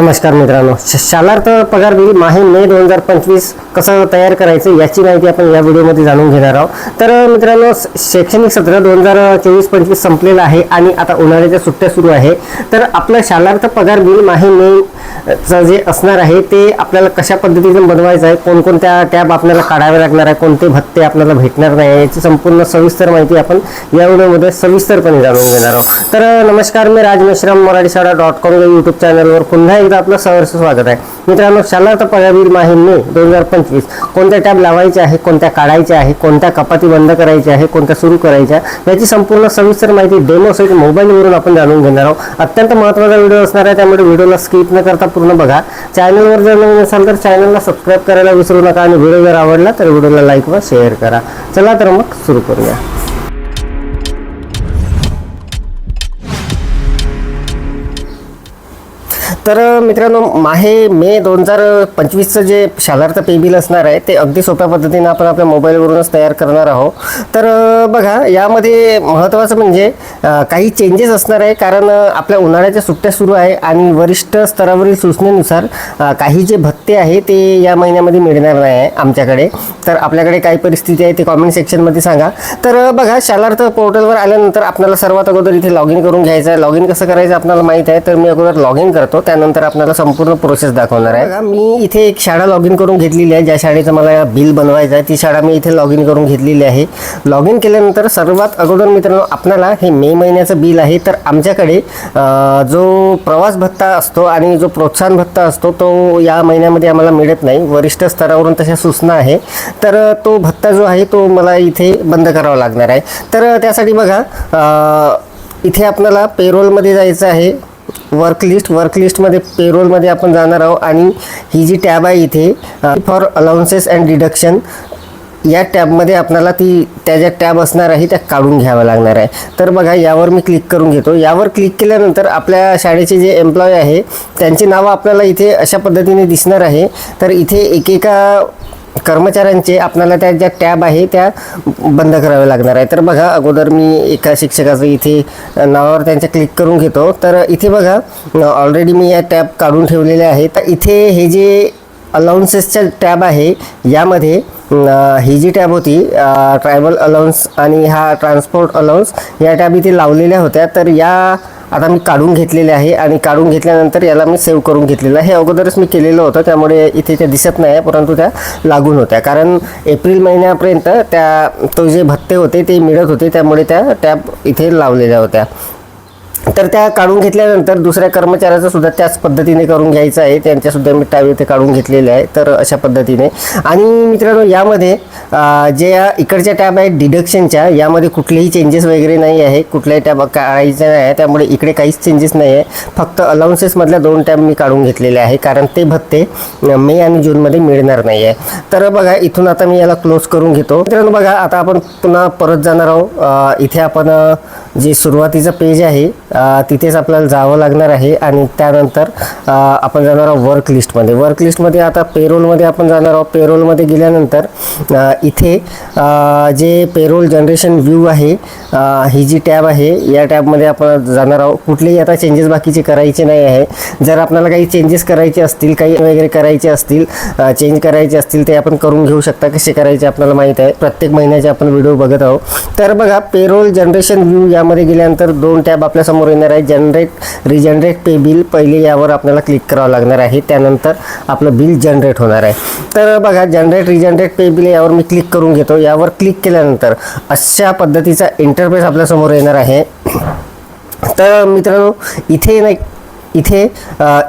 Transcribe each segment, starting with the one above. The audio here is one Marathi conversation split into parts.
नमस्कार मित्रांनो. श- शालार्थ पगार बिल माहे मे दोन हजार पंचवीस कसं तयार करायचं याची माहिती आपण या व्हिडिओमध्ये जाणून घेणार आहोत. तर मित्रांनो शैक्षणिक सत्र दोन हजार चोवीस पंचवीस संपलेलं आहे आणि आता उन्हाळ्याच्या सुट्ट्या सुरू आहे. तर आपलं शालार्थ पगार बिल माहे मे जे असणार आहे ते आपल्याला कशा पद्धतीने बनवायचं आहे कोणकोणत्या टॅब आपल्याला काढावे लागणार आहे कोणते भत्ते आपल्याला भेटणार नाही याची संपूर्ण सविस्तर माहिती आपण या व्हिडिओमध्ये सविस्तरपणे जाणून घेणार आहोत. तर नमस्कार मी राज मेश्राम मराठी शाळा डॉट कॉम या यूट्यूब चॅनलवर पुन्हा एकदा आपलं सहर्ष स्वागत आहे. मित्रांनो शालार्थ पगार बिल मे दोन हजार पंचवीस. कोणत्या टॅब लावायचे आहे कोणत्या काढायच्या आहे कोणत्या कपाती बंद करायच्या आहे कोणत्या सुरू करायच्या याची संपूर्ण सविस्तर माहिती डेमोसाठी मोबाईलवरून आपण जाणून घेणार आहोत. अत्यंत महत्त्वाचा व्हिडिओ असणार आहे त्यामुळे व्हिडिओला स्किप न करता पूर्ण बघा. चॅनलवर जर नवीन असाल तर चॅनलला सबस्क्राईब करायला विसरू नका आणि व्हिडिओ जर आवडला तर व्हिडिओला लाईक व शेअर करा. चला तर मग सुरू करूया. तर मित्रांनो माहे मे दोन हजार पंचवीसचं जे शालार्थ पे बिल असणार आहे ते अगदी सोप्या पद्धतीने आपण आपल्या मोबाईलवरूनच तयार करणार आहोत. तर बघा यामध्ये महत्त्वाचं म्हणजे काही चेंजेस असणार आहे कारण आपल्या उन्हाळ्याच्या सुट्ट्या सुरू आहे आणि वरिष्ठ स्तरावरील सूचनेनुसार काही जे भत्ते आहे ते या महिन्यामध्ये मिळणार नाही आहे आमच्याकडे. तर आपल्याकडे काय परिस्थिती आहे ते कॉमेंट सेक्शनमध्ये सांगा. तर बघा शालार्थ पोर्टलवर आल्यानंतर आपल्याला सर्वात अगोदर इथे लॉग इन करून घ्यायचं आहे. लॉग इन कसं करायचं आपल्याला माहीत आहे तर मी अगोदर लॉग इन करतो. त्यानंतर आपल्याला संपूर्ण प्रोसेस दाखवणार आहे. मी इथे एक शाळा लॉग इन करून घेतलेली आहे. ज्या शाळेचं मला बिल बनवायचं आहे ती शाळा मी इथे लॉग इन करून घेतलेली आहे. लॉग इन केल्यानंतर सर्वात अगोदर मित्रांनो आपल्याला हे मे महिन्याचं बिल आहे. तर आमच्याकडे जो प्रवास भत्ता असतो आणि जो प्रोत्साहन भत्ता असतो तो या महिन्यामध्ये आम्हाला मिळत नाही. वरिष्ठ स्तरावरून तशा सूचना आहे. तर तो भत्ता जो आहे तो मला इथे बंद करावा लागणार आहे. तर त्यासाठी बघा इथे आपल्याला पेरोलमध्ये जायचं आहे. वर्क लिस्ट वर्क लिस्टमध्ये पेरोलमध्ये आपण जाणार आहोत. आणि ही जी टॅब आहे इथे फॉर अलाउन्सेस अँड डिडक्शन या टॅबमध्ये आपल्याला ती त्या ज्या टॅब असणार आहे त्या काढून घ्याव्या लागणार आहे. तर बघा यावर मी क्लिक करून घेतो. यावर क्लिक केल्यानंतर आपल्या शाळेचे जे एम्प्लॉय आहे त्यांची नावं आपल्याला इथे अशा पद्धतीने दिसणार आहे. तर इथे एकेका कर्मचाऱ्यांचे आपल्याला त्या ज्या टॅब आहे त्या बंद कराव्या लागणार आहे तर बघा अगोदर मी एका शिक्षकाचं इथे नावावर त्यांच्या क्लिक करून घेतो. तर इथे बघा ऑलरेडी मी या टॅब काढून ठेवलेल्या आहे. तर इथे हे जे अलाउन्सेसच्या टॅब आहे यामध्ये ही जी टॅब होती ट्रायबल अलाउन्स आणि हा ट्रान्सपोर्ट अलाउन्स या टॅब इथे लावलेल्या होत्या. तर या आता मी काढून घेतलेले आहे आणि काढून घेतल्यानंतर याला मी सेव्ह करून घेतलेलं आहे. हे अगोदरच मी केलेलं होतं त्यामुळे इथे त्या दिसत नाही आहे परंतु त्या लागून होत्या. कारण एप्रिल महिन्यापर्यंत त्या तो जे भत्ते होते ते मिळत होते त्यामुळे त्या टॅब इथे लावलेल्या होत्या. तर त्या काढून घेतल्यानंतर दुसऱ्या कर्मचाऱ्याचं सुद्धा त्याच पद्धतीने करून घ्यायचं आहे. त्यांच्यासुद्धा मी टॅब इथे काढून घेतलेले आहे. तर अशा पद्धतीने. आणि मित्रांनो यामध्ये जे या इकडच्या टॅब आहेत डिडक्शनच्या यामध्ये कुठलेही चेंजेस वगैरे नाही आहे. कुठल्याही टॅब काढायचे नाही आहे. त्यामुळे इकडे काहीच चेंजेस नाही आहे. फक्त अलाउन्सेसमधल्या दोन टॅब मी काढून घेतलेले आहे. कारण ते भत्ते मे आणि जूनमध्ये मिळणार नाही आहे. तर बघा इथून आता मी याला क्लोज करून घेतो. मित्रांनो बघा आता आपण पुन्हा परत जाणार आहोत. इथे आपण जे सुरुवातीचं पेज आहे तिथेच आपल्याला जावं लागणार आहे आणि त्यानंतर आपण जाणार आहोत वर्क लिस्टमध्ये वर्क लिस्टमध्ये आता पेरोलमध्ये आपण जाणार आहोत. पेरोलमध्ये गेल्यानंतर इथे जे पेरोल जनरेशन व्ह्यू आहे ही जी टॅब आहे या टॅबमध्ये आपण जाणार आहोत. कुठलेही आता चेंजेस बाकीचे करायचे नाही आहे. जर आपल्याला काही चेंजेस करायचे असतील काही वगैरे करायचे असतील चेंज करायचे असतील ते आपण करून घेऊ शकता. कसे करायचे आपल्याला माहीत आहे. प्रत्येक महिन्याचे आपण व्हिडिओ बघत आहोत. तर बघा पेरोल जनरेशन व्ह्यू यामध्ये गेल्यानंतर दोन टॅब आपल्या समोर येणार आहे जनरेट रिजनरेट पे बिल पहिले यावर आपल्याला क्लिक करावं लागणार आहे. त्यानंतर आपलं बिल जनरेट होणार आहे. तर बघा जनरेट रिजनरेट पे बिल यावर मी क्लिक करून घेतो. यावर क्लिक केल्यानंतर अशा पद्धतीचा इंटरफेस आपल्यासमोर येणार आहे. तर मित्रांनो इथे नाही इथे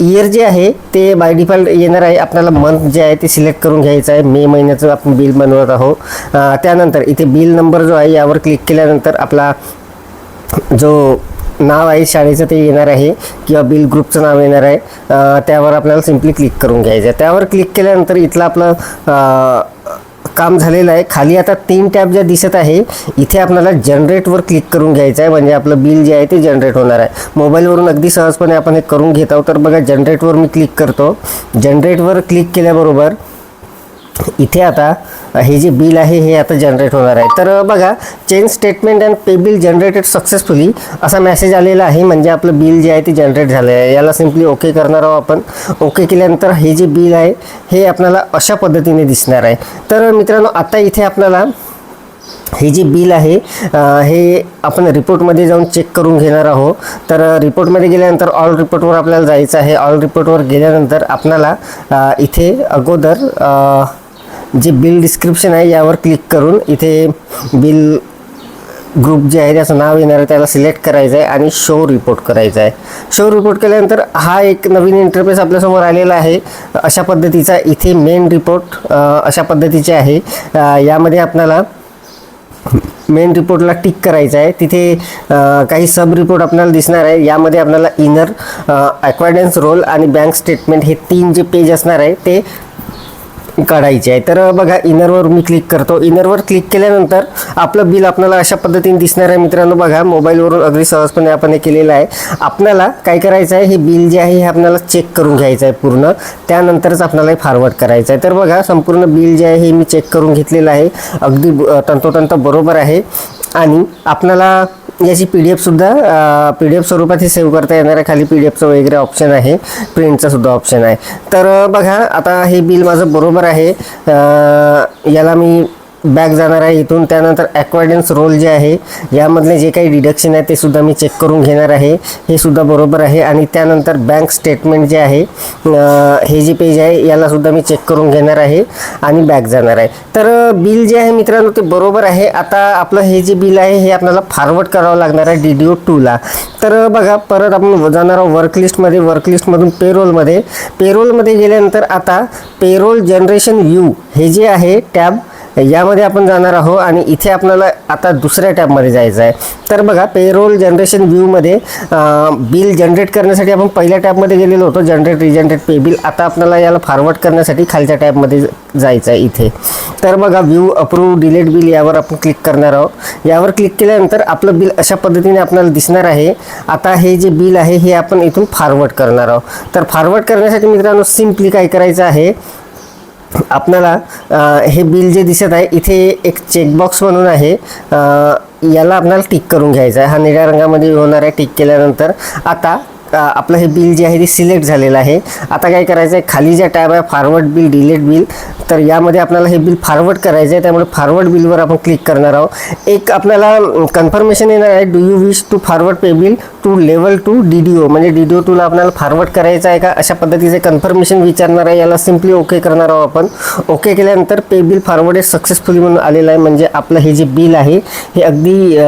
इयर जे आहे ते बाय डिफॉल्ट येणार आहे. आपल्याला मंथ जे आहे ते सिलेक्ट करून घ्यायचं आहे. मे महिन्याचं आपण बिल बनवत आहोत. त्यानंतर इथे बिल नंबर जो आहे यावर क्लिक केल्यानंतर आपला जो नाव आहे शाळेचं ते येणार आहे किंवा बिल ग्रुपचं नाव येणार आहे. त्यावर आपल्याला सिम्पली क्लिक करून घ्यायचं आहे. त्यावर क्लिक केल्यानंतर इथलं आपलं काम झालेलं आहे. खाली आता तीन टॅब ज्या दिसत आहे इथे आपल्याला जनरेटवर क्लिक करून घ्यायचं आहे. म्हणजे आपलं बिल जे आहे ते जनरेट होणार आहे. मोबाईलवरून अगदी सहजपणे आपण हे करून घेत आहोत. तर बघा जनरेटवर मी क्लिक करतो. जनरेटवर क्लिक केल्याबरोबर इथे आता हे जे बिल आहे हे आता जनरेट होणार आहे. तर बघा change statement and pay bill generated successfully असा मेसेज आलेला आहे. म्हणजे आपलं बिल जे आहे ते जनरेट झालं आहे. याला सिम्पली ओके करणार आहोत आपण. ओके केल्यानंतर हे जे बिल आहे हे आपल्याला अशा पद्धतीने दिसणार आहे. तर मित्रांनो आता इथे आपल्याला हे जे बिल आहे हे आपण रिपोर्टमध्ये जाऊन चेक करून घेणार आहोत. तर रिपोर्टमध्ये गेल्यानंतर ऑल रिपोर्टवर आपल्याला जायचं आहे. ऑल रिपोर्टवर गेल्यानंतर आपल्याला इथे अगोदर जे बिल डिस्क्रिप्शन आहे यावर क्लिक करून इथे बिल ग्रुप जे आहे त्याचं नाव येणार आहे त्याला सिलेक्ट करायचं आहे आणि शो रिपोर्ट करायचा आहे. शो रिपोर्ट केल्यानंतर हा एक नवीन इंटरफेस आपल्यासमोर आलेला आहे. अशा पद्धतीचा इथे मेन रिपोर्ट अशा पद्धतीचे आहे. यामध्ये आपल्याला मेन रिपोर्टला टिक करायचं आहे. तिथे काही सब रिपोर्ट आपल्याला दिसणार आहे. यामध्ये आपल्याला इनर ॲक्वायडन्स रोल आणि बँक स्टेटमेंट हे तीन जे पेज असणार आहे ते काढायची आहे. तर बघा इनरवर मी क्लिक करतो. इनरवर क्लिक केल्यानंतर आपलं बिल आपल्याला अशा पद्धतीने दिसणार आहे. मित्रांनो बघा मोबाईलवरून अगदी सहजपणे आपण हे केलेलं आहे. आपल्याला काय करायचं आहे? हे बिल जे आहे हे आपल्याला चेक करून घ्यायचं आहे पूर्ण. त्यानंतरच आपल्याला हे फॉरवर्ड करायचं आहे. तर बघा संपूर्ण बिल जे आहे हे मी चेक करून घेतलेलं आहे. अगदी ब- तंतोतंत बरोबर आहे. आणि आपल्याला याची पी डी एफसुद्धा पी डी एफ स्वरूपात हे सेव्ह करता येणार आहे खाली पी डी एफचं वगैरे ऑप्शन आहे. प्रिंटचं सुद्धा ऑप्शन आहे. तर बघा आता हे बिल माझं बरोबर आहे. याला मी बॅक जाणार आहे. इथून त्यानंतर ॲक्वायडन्स रोल जे आहे यामधले जे काही डिडक्शन आहे ते सुद्धा मी चेक करून घेणार आहे. हे सुद्धा बरोबर आहे. आणि त्यानंतर बँक स्टेटमेंट जे आहे हे जे पेज आहे याला सुद्धा मी चेक करून घेणार आहे आणि बॅक जाणार आहे. तर बिल जे आहे मित्रांनो ते बरोबर आहे. आता आपलं हे जे बिल आहे हे आपल्याला फॉरवर्ड करावं लागणार आहे डी डी ओ टूला तर बघा परत आपण जाणार आहोत वर्कलिस्टमध्ये वर्कलिस्टमधून वर्क लिस्टमधून पेरोलमध्ये पेरोलमध्ये गेल्यानंतर आता पेरोल जनरेशन व्यू हे जे आहे टॅब यामध्ये आपण जाणार आहोत आणि इथे आपल्याला आता दुसऱ्या टॅबमध्ये जायचं आहे. तर बघा पेरोल जनरेशन व्ह्यूमध्ये बिल जनरेट करण्यासाठी आपण पहिल्या टॅबमध्ये गेलेलो होतो. जनरेट रिजनरेट पे बिल आता आपल्याला याला फॉरवर्ड करण्यासाठी खालच्या टॅबमध्ये जायचं आहे इथे. तर बघा व्ह्यू अप्रूव्ह डिलेट बिल यावर आपण क्लिक करणार आहोत. यावर क्लिक केल्यानंतर आपलं बिल अशा पद्धतीने आपल्याला दिसणार आहे. आता हे जे बिल आहे हे आपण इथून फॉरवर्ड करणार आहोत. तर फॉरवर्ड करण्यासाठी मित्रांनो सिम्पली काय करायचं आहे? आपल्याला हे बिल जे दिसत आहे इथे एक चेकबॉक्स म्हणून आहे. याला आपल्याला टिक करून घ्यायचं आहे. हा निळ्या रंगामध्ये होणार आहे. टिक केल्यानंतर आता आपलं हे बिल जे आहे ते सिलेक्ट झालेलं आहे. आता काय करायचं आहे खाली ज्या टॅब आहे फॉरवर्ड बिल डिलेट बिल तर यामध्ये आपल्याला हे बिल फॉरवर्ड करायचं आहे त्यामुळे फॉरवर्ड बिलवर आपण क्लिक करणार आहोत. एक आपल्याला कन्फर्मेशन येणार आहे do you wish to forward pay bill to level two D D O म्हणजे डी डी ओ टूला आपल्याला फॉरवर्ड करायचं आहे का अशा पद्धतीचे कन्फर्मेशन विचारणार आहे. याला सिम्पली ओके करणार आहोत आपण. ओके केल्यानंतर पे बिल फॉरवर्ड सक्सेसफुली म्हणून आलेलं आहे. म्हणजे आपलं हे जे बिल आहे हे अगदी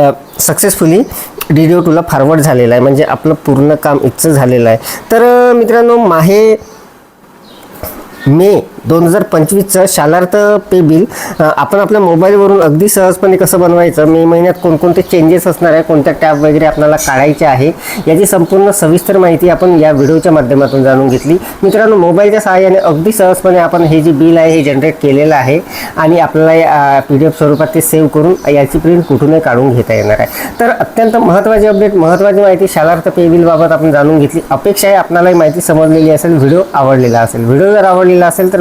सक्सेसफुली डी डी ओ टूला फॉरवर्ड झालेला आहे. म्हणजे आपलं पूर्ण काम इथचं झालेलं आहे. तर मित्रांनो माहे मे दोन हजार पंचवीसचं शालार्थ पे बिल आपण आपल्या मोबाईलवरून अगदी सहजपणे कसं बनवायचं? मे महिन्यात कोणकोणते चेंजेस असणार आहे? कोणत्या टॅब वगैरे आपल्याला काढायचे आहे? याची संपूर्ण सविस्तर माहिती आपण या व्हिडिओच्या माध्यमातून जाणून घेतली. मित्रांनो मोबाईलच्या सहाय्याने अगदी सहजपणे आपण हे जे बिल आहे हे जनरेट केलेलं आहे आणि आपल्याला पी डी एफ स्वरूपात ते सेव्ह करून याची प्रिंट कुठूनही काढून घेता येणार आहे. तर अत्यंत महत्त्वाची अपडेट महत्त्वाची माहिती शालार्थ पे बिलबाबत आपण जाणून घेतली. अपेक्षा आहे आपल्याला ही माहिती समजलेली असेल व्हिडिओ आवडलेला असेल. व्हिडिओ जर आवडलेला असेल तर